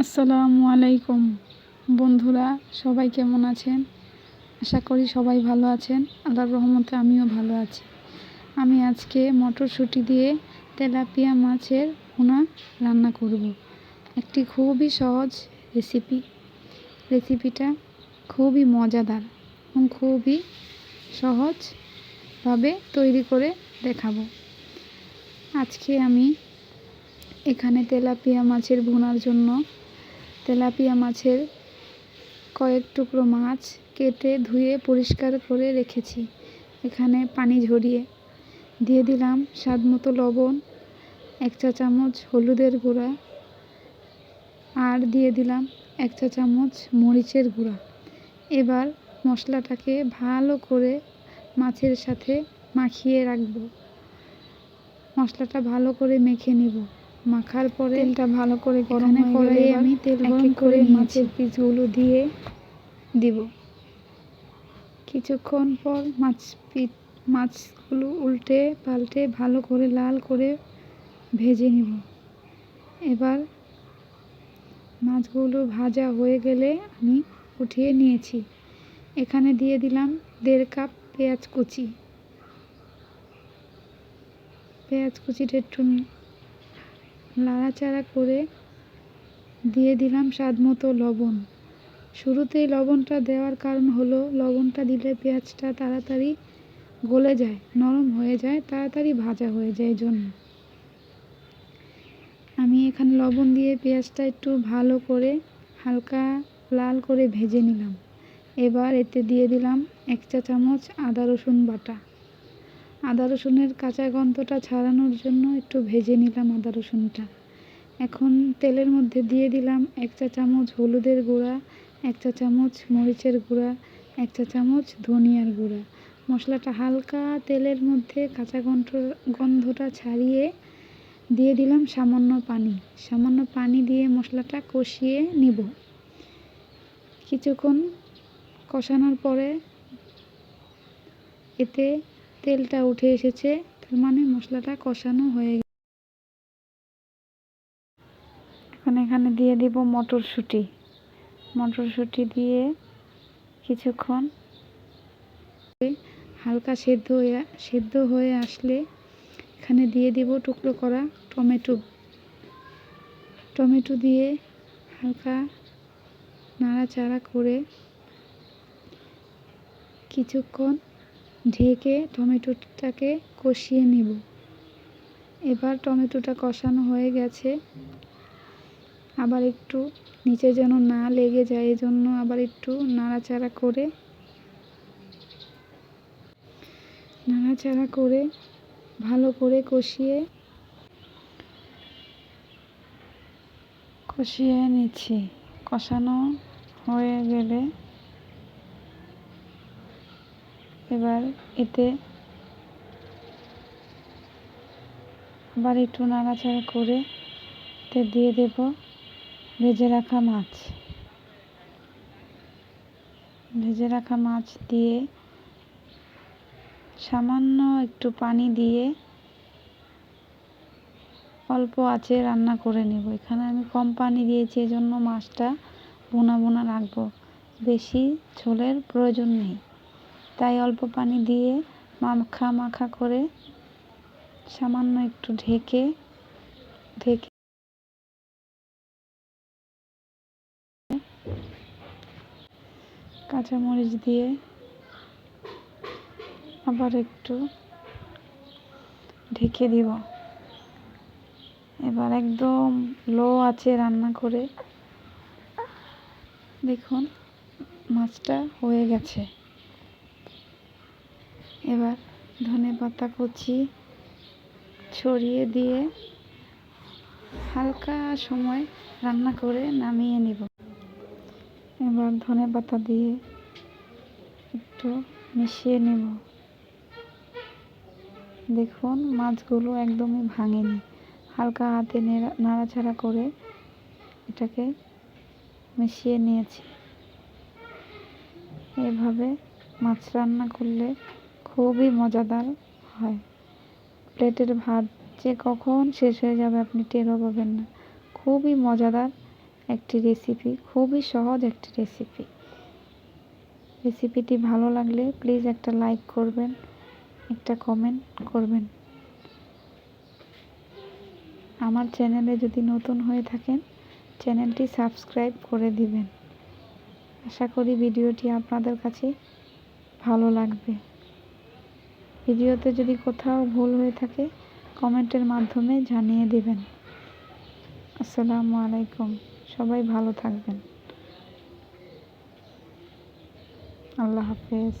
আসসালামু আলাইকুম। বন্ধুরা, সবাই কেমন আছেন? আশা করি সবাই ভালো আছেন। আল্লাহর রহমতে আমিও ভালো আছি। আমি আজকে মটরশুঁটি দিয়ে তেলাপিয়া মাছের পোনা রান্না করব। একটি খুবই সহজ রেসিপি। রেসিপিটা খুবই মজাদার এবং খুবই সহজভাবে তৈরি করে দেখাবো। আজকে আমি এখানে তেলাপিয়া মাছের ভুনার জন্য তেলাপিয়া মাছের কয়েক টুকরো মাছ কেটে ধুয়ে পরিষ্কার করে রেখেছি। এখানে পানি ঝরিয়ে দিয়ে দিলাম স্বাদ মতো লবণ, এক চা চামচ হলুদের গুঁড়া আর দিয়ে দিলাম এক চা চামচ মরিচের গুঁড়া। এবার মশলাটাকে ভালো করে মাছের সাথে মাখিয়ে রাখব। মশলাটা ভালো করে মেখে নিব। মাখার পরে তেলটা ভালো করে গরম করে আমি তেল গরম করে মাছের পিসগুলো দিয়ে দিব। কিছুক্ষণ পর মাছ পিস মাছগুলো উল্টে পাল্টে ভালো করে লাল করে ভেজে নিব। এবার মাছগুলো ভাজা হয়ে গেলে আমি উঠিয়ে নিয়েছি। এখানে দিয়ে দিলাম দেড় কাপ পেঁয়াজ কুচি। পেঁয়াজ কুচিটা একটু নাড়াচাড়া করে দিয়ে দিলাম স্বাদ মতো লবণ। শুরুতেই লবণটা দেওয়ার কারণ হলো, লবণটা দিলে পেঁয়াজটা তাড়াতাড়ি গলে যায়, নরম হয়ে যায়, তাড়াতাড়ি ভাজা হয়ে যায় জন্য আমি এখানে লবণ দিয়ে পেঁয়াজটা একটু ভালো করে হালকা লাল করে ভেজে নিলাম। এবার এতে দিয়ে দিলাম এক চা চামচ আদা রসুন বাটা। আদা রসুনের কাঁচা গন্ধটা ছাড়ানোর জন্য একটু ভেজে নিলাম আদা রসুনটা। এখন তেলের মধ্যে দিয়ে দিলাম এক চা চামচ হলুদের গুঁড়া, এক চা চামচ মরিচের গুঁড়া, এক চা চামচ ধনিয়ার গুঁড়া। মশলাটা হালকা তেলের মধ্যে কাঁচা গন্ধ, গন্ধটা ছাড়িয়ে দিয়ে দিলাম সামান্য পানি। সামান্য পানি দিয়ে মশলাটা কষিয়ে নিব। কিছুক্ষণ কষানোর পরে এতে তেলটা উঠে এসেছে। তার মানে মশলাটা কষানো হয়ে গেছে। এখন এখানে দিয়ে দিব মটরশুঁটি। মটরশুঁটি দিয়ে কিছুক্ষণ হালকা সেদ্ধ হয়ে সেদ্ধ হয়ে আসলে এখানে দিয়ে দিব টুকরো করা টমেটো। টমেটো দিয়ে হালকা নাড়াচাড়া করে কিছুক্ষণ ঢেকে টমেটোটাকে কষিয়ে নেব। এবার টমেটোটা কষানো হয়ে গেছে। আবার একটু নিচে যেন না লেগে যায়, এজন্য আবার একটু নাড়াচাড়া করে নাড়াচাড়া করে ভালো করে কষিয়ে কষিয়ে নিচ্ছি। কষানো হয়ে গেলে এবার এতে আবার একটু নাড়াচাড়া করে এতে দিয়ে দেব ভেজে রাখা মাছ। ভেজে রাখা মাছ দিয়ে সামান্য একটু পানি দিয়ে অল্প আছে রান্না করে নেব। এখানে আমি কম পানি দিয়েছি, এজন্য মাছটা বোনা বোনা রাখব। বেশি ঝোলের প্রয়োজন নেই। তাই অল্প পানি দিয়ে মাখা মাখা করে সামান্য একটু ঢেকে ঢেকে কাঁচামরিচ দিয়ে আবার একটু ঢেকে দিব। এবার একদম লো আছে রান্না করে দেখুন, মাছটা হয়ে গেছে। এবার ধনে পাতা কুচি ছড়িয়ে দিয়ে হালকা সময় রান্না করে নামিয়ে নিব। এবার ধনে পাতা দিয়ে একটু মিশিয়ে নেব। দেখুন, মাছগুলো একদমই ভাঙেনি। হালকা হাতে নাড়াচাড়া করে এটাকে মিশিয়ে নিয়েছি। এভাবে মাছ রান্না করলে খুবই মজাদার হয়। প্লেটের ভাত যে কখন শেষ হয়ে যাবে আপনি টেরও পাবেন না। খুবই মজাদার একটি রেসিপি খুবই সহজ একটি রেসিপি রেসিপিটি ভালো লাগলে প্লিজ একটা লাইক করবেন, একটা কমেন্ট করবেন। আমার চ্যানেলে যদি নতুন হয়ে থাকেন চ্যানেলটি সাবস্ক্রাইব করে দিবেন। আশা করি ভিডিওটি আপনাদের কাছে ভালো লাগবে। ভিডিওতে যদি কোথাও ভুল হয়ে থাকে, কমেন্টের মাধ্যমে জানিয়ে দেবেন। আসসালামু আলাইকুম। সবাই ভালো থাকবেন। আল্লাহ হাফেজ।